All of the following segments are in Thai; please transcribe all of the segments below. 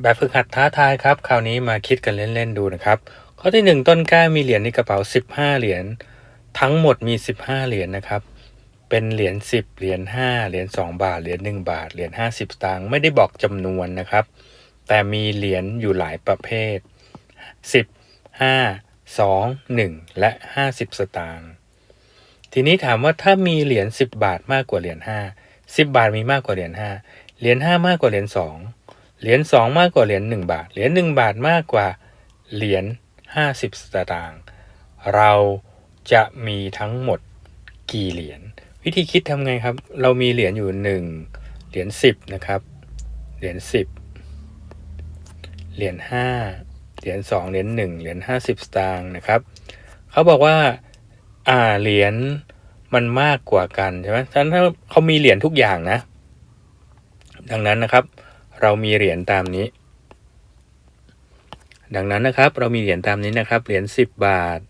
แบบฝึกหัดท้าทายครับ คราวนี้มาคิดกันเล่น ๆ ดูนะครับ ข้อที่ 1 ต้นกล้ามีเหรียญในกระเป๋า 15 เหรียญ ทั้งหมดมี 15 เหรียญนะครับ เป็นเหรียญ10 เหรียญ5เหรียญ2 บาท เหรียญ1บาท เหรียญ50 สตางค์ ไม่ได้บอกจำนวนนะครับ แต่มีเหรียญอยู่หลายประเภท 10 5 2 1 และ 50 สตางค์ ทีนี้ถามว่าถ้ามีเหรียญ10 บาทมากกว่าเหรียญ5 10 บาทมีมากกว่าเหรียญ5เหรียญ5มากกว่าเหรียญ2 เหรียญ2มากกว่าเหรียญ1บาท เหรียญ1บาทมากกว่าเหรียญ50สตางค์ เราจะมีทั้งหมดกี่เหรียญ วิธีคิดทำไงครับ เรามีเหรียญอยู่1เหรียญ10นะครับ เหรียญ10เหรียญ5เหรียญ2เหรียญ1เหรียญ50สตางค์นะครับ เขาบอกว่า อ่า เหรียญมันมากกว่ากันใช่ไหมฉะนั้นถ้าเขามีเหรียญทุกอย่างนะ ดังนั้นนะครับ เรามีเหรียญตามนี้ ดังนั้นนะครับ เรามีเหรียญตามนี้นะครับ เหรียญ10 บาท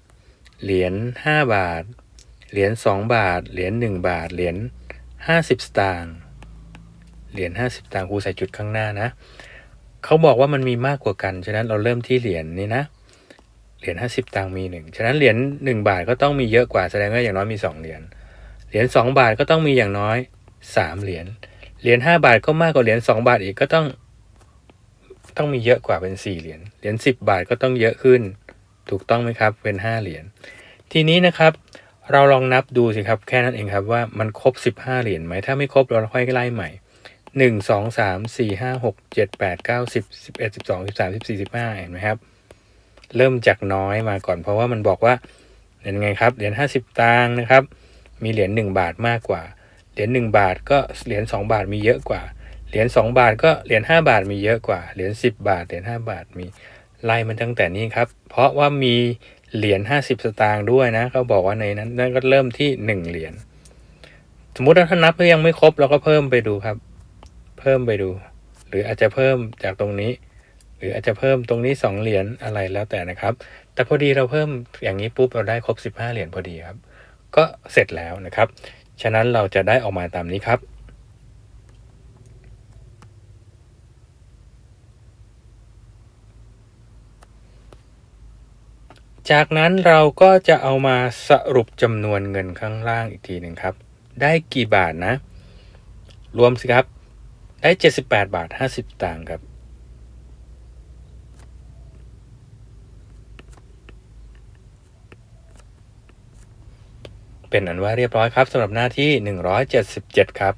เหรียญ5บาท เหรียญ2บาท เหรียญ1บาท เหรียญ50 สตางค์ เหรียญ50 สตางค์ครูใส่จุดข้างหน้านะ เขาบอกว่ามันมีมากกว่ากัน ฉะนั้นเราเริ่มที่เหรียญนี้นะ เหรียญ50 ตังค์มีหนึ่งฉะนั้นเหรียญ1บาทก็ต้องมีเยอะกว่า แสดงว่าอย่างน้อยมี 2 เหรียญ เหรียญ2บาทก็ต้องมีอย่างน้อย 3 เหรียญ เหรียญ5บาทก็มากกว่าเหรียญ2บาทอีกก็ต้อง ต้องมีเยอะกว่าเป็น4เหรียญ เหรียญ10บบาทก็ต้องเยอะขึ้น ถูกต้องไหมครับ เป็น5เหรียญ ทีนี้นะครับ เราลองนับดูสิครับ แค่นั้นเองครับว่ามันครบ15เหรียญไหม ถ้าไม่ครบเราค่อยไล่ใหม่1 2 3 4 5 6 7 8 9 10 11 12 13 14 15เก้าสิบสิบเอ็ดสิบสองสิบสามสิบสี่สิบห้าเห็นไหมครับ เริ่มจากน้อยมาก่อนเพราะว่ามันบอกว่าเหรียญไงครับ เหรียญ50ตังค์นะครับ มีเหรียญ1บาทมากกว่า เหรียญ1บาทก็เหรียญ2บาทมีเยอะกว่า เหรียญ2บาทก็เหรียญ5บาทมีเยอะกว่า เหรียญ10บาท เหรียญ5บาทมีไล่มันตั้งแต่นี้ครับ เพราะว่ามีเหรียญ50สตางค์ด้วยนะเขาบอกว่าในนั้นนั่นก็เริ่มที่1เหรียญ สมมุติว่าถ้านับยังไม่ครบเราก็เพิ่มไปดูครับ เพิ่มไปดู หรืออาจจะเพิ่มจากตรงนี้ หรืออาจจะเพิ่มตรงนี้2เหรียญอะไรแล้วแต่นะครับ แต่พอดีเราเพิ่มอย่างนี้ปุ๊บเราได้ครบ15เหรียญพอดีครับ ก็เสร็จแล้วนะครับ ฉะนั้นเราจะได้ออกมาตามนี้ครับ จากนั้นเราก็จะเอามาสรุปจำนวนเงินข้างล่างอีกทีหนึ่งครับ ได้กี่บาทนะ รวมสิครับ ได้ 78 บาท 50ตังค์ครับ เป็นอันว่าเรียบร้อยครับสำหรับหน้าที่ 177 ครับ